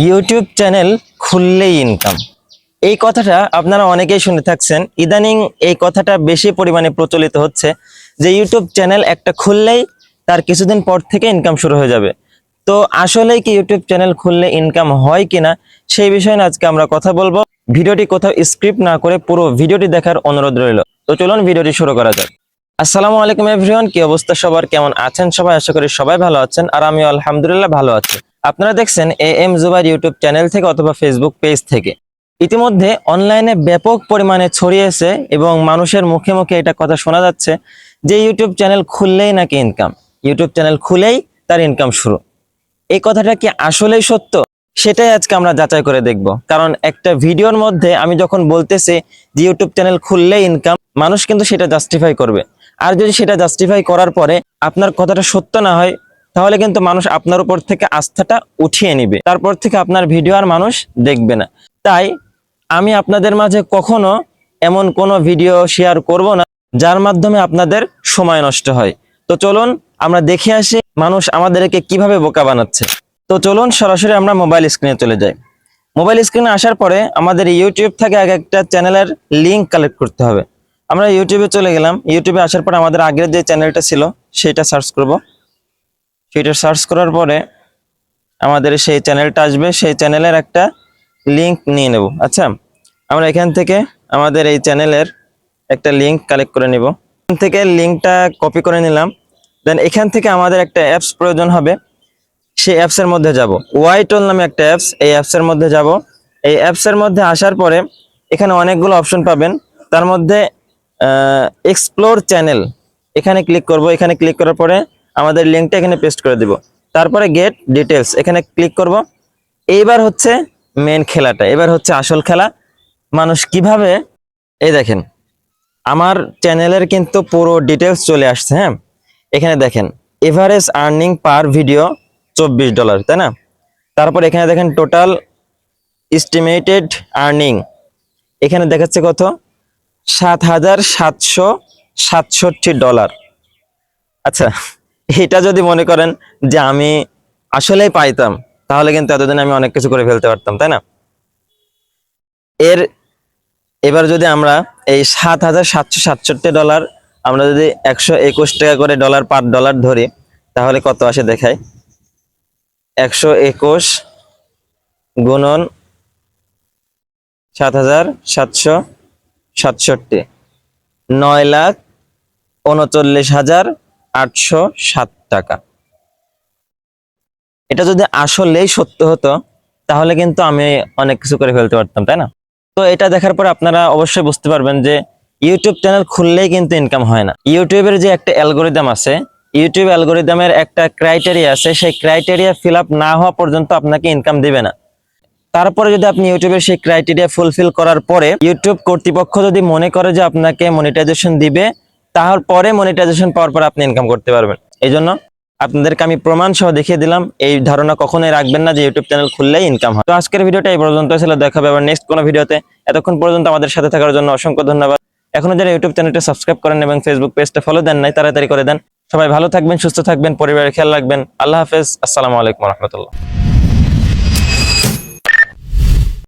YouTube channel খুললেই income এই কথাটা আপনারা অনেকেই শুনে থাকছেন। ইদানিং এই কথাটা বেশি পরিমাণে প্রচলিত হচ্ছে যে ইউটিউব চ্যানেল একটা খুললেই তার কিছুদিন পর থেকে ইনকাম শুরু হয়ে যাবে। তো আসলেই কি ইউটিউব চ্যানেল খুললে ইনকাম হয় কিনা সেই বিষয়ে আজকে আমরা কথা বলব। ভিডিওটি কোথাও স্ক্রিপ্ট না করে পুরো ভিডিওটি দেখার অনুরোধ রইল। তো চলুন ভিডিওটি শুরু করা যাক। আসসালামু আলাইকুম এভরিওয়ান কি অবস্থা সবার? কেমন আছেন সবাই? আশা করি সবাই ভালো আছেন। আর আমি আলহামদুলিল্লাহ ভালো আছি। আপনারা দেখছেন A M Zubair YouTube channel থেকে অথবা ফেসবুক পেজ থেকে। ইতিমধ্যে অনলাইনে ব্যাপক পরিমাণে ছড়িয়েছে এবং মানুষের মুখে মুখে এটা কথা শোনা যাচ্ছে যে ইউটিউব চ্যানেল খুললেই নাকি ইনকাম ইউটিউব চ্যানেল খুলেই তার ইনকাম শুরু। এই কথাটা কি আসলেই সত্য? সেটাই আজকে আমরা যাচাই করে দেখব। কারণ একটা ভিডিওর মধ্যে আমি যখন বলতেছি যে ইউটিউব চ্যানেল খুললে ইনকাম মানুষ কিন্তু সেটা জাস্টিফাই করবে। আর যদি সেটা জাস্টিফাই করার পরে আপনার কথাটা সত্য না হয় তাহলে কিন্তু মানুষ আপনার উপর থেকে আস্থাটা উঠিয়ে নিবে। তারপর থেকে আপনার ভিডিও আর মানুষ দেখবে না। তাই আমি আপনাদের মাঝে কখনো এমন কোনো ভিডিও শেয়ার করব না, যার মাধ্যমে আপনাদের সময় নষ্ট হয়। তো চলুন আমরা দেখে আসি মানুষ আমাদেরকে কীভাবে বোকা বানাচ্ছে। তো চলুন সরাসরি আমরা মোবাইল স্ক্রিনে চলে যাই। মোবাইল স্ক্রিনে আসার পরে আমাদের ইউটিউব থেকে এক একটা চ্যানেলের লিঙ্ক কালেক্ট করতে হবে। আমরা ইউটিউবে চলে গেলাম। ইউটিউবে আসার পর আমাদের আগের যে চ্যানেলটা ছিল, সেটা সার্চ করব। সেটা সার্চ করার পরে আমাদের সেই চ্যানেলটা আসবে। সেই চ্যানেলের একটা লিংক নিয়ে নেব। আচ্ছা আমরা এখান থেকে আমাদের এই চ্যানেলের একটা লিংক কালেক্ট করে নেব। এখান থেকে লিঙ্কটা কপি করে নিলাম। দেন এখান থেকে আমাদের একটা অ্যাপস প্রয়োজন হবে। সেই অ্যাপসের মধ্যে যাব। ওয়াইটল নামে একটা অ্যাপস এই অ্যাপসের মধ্যে যাব। এই অ্যাপসের মধ্যে আসার পরে এখানে অনেকগুলো অপশন পাবেন। তার মধ্যে এক্সপ্লোর চ্যানেল এখানে ক্লিক করব। এখানে ক্লিক করার পরে আমাদের লিঙ্কটা এখানে পেস্ট করে দিব। তারপরে গেট ডিটেলস এখানে ক্লিক করব। এইবার হচ্ছে মেন খেলাটা, এবার হচ্ছে আসল খেলা। মানুষ কীভাবে, এই দেখেন, আমার চ্যানেলের কিন্তু পুরো ডিটেলস চলে আসছে হ্যাঁ? এখানে দেখেন এভারেজ আর্নিং পার ভিডিও চব্বিশ ডলার তাই না? তারপর এখানে দেখেন টোটাল এস্টিমেটেড আর্নিং এখানে দেখাচ্ছে কত? সাত হাজার সাতশো সাতষট্টি ডলার আচ্ছা এটা যদি মনে করেন যে আমি আসলেই পাইতাম, তাহলে কিন্তু এতদিন আমি অনেক কিছু করে ফেলতে পারতাম, তাই না? এর, এবার যদি আমরা এই সাত হাজার সাতশো সাতষট্টি ডলার, আমরা যদি একশো একুশ টাকা করে ডলার পার ডলার ধরি, তাহলে কত আসে দেখায় একশো একুশ গুণন সাত হাজার সাতশো সাতষট্টি, নয় লাখ উনচল্লিশ হাজার আটশো সাত টাকা। এটা যদি আসলেই সত্য হতো, তাহলে কিন্তু আমি অনেক কিছু করে ফেলতে পারতাম, তাই না? তো এটা দেখার পর আপনারা অবশ্যই বুঝতে পারবেন যে ইউটিউব চ্যানেল খুললেই কিন্তু ইনকাম হয় না। ইউটিউবের যে একটা অ্যালগোরিদম আছে, ইউটিউব অ্যালগোরিদমের একটা ক্রাইটেরিয়া আছে, সেই ক্রাইটেরিয়া ফিল না হওয়া পর্যন্ত আপনাকে ইনকাম দিবে না। তারপরে যদি আপনি ইউটিউবের সেই ক্রাইটেরিয়া ফুলফিল করার পরে, ইউটিউব কর্তৃপক্ষ যদি মনে করে যে আপনাকে মনিটাইজেশন দিবে তারপরে মনিটাইজেশন পাওয়ার পর আপনি ইনকাম করতে পারবেন। এই জন্য আপনাদেরকে আমি প্রমাণ সহ দেখিয়ে দিলাম, এই ধারণা কখনোই রাখবেন না যে ইউটিউব চ্যানেল খুললেই ইনকাম হয়। তো আজকের ভিডিওটা এই পর্যন্ত ছিল দেখাবে আবার নেক্সট কোনো ভিডিওতে। এতক্ষণ পর্যন্ত আমাদের সাথে থাকার জন্য অসংখ্য ধন্যবাদ। এখনও যারা ইউটিউব চ্যানেলটা সাবস্ক্রাইব করেন এবং ফেসবুক পেজটা ফলো দেন নাই, তাড়াতাড়ি করে দেন। সবাই ভালো থাকবেন, সুস্থ থাকবেন, পরিবারের খেয়াল রাখবেন। আল্লাহ হাফেজ, আসসালামু আলাইকুম রহমতুল্লাহ।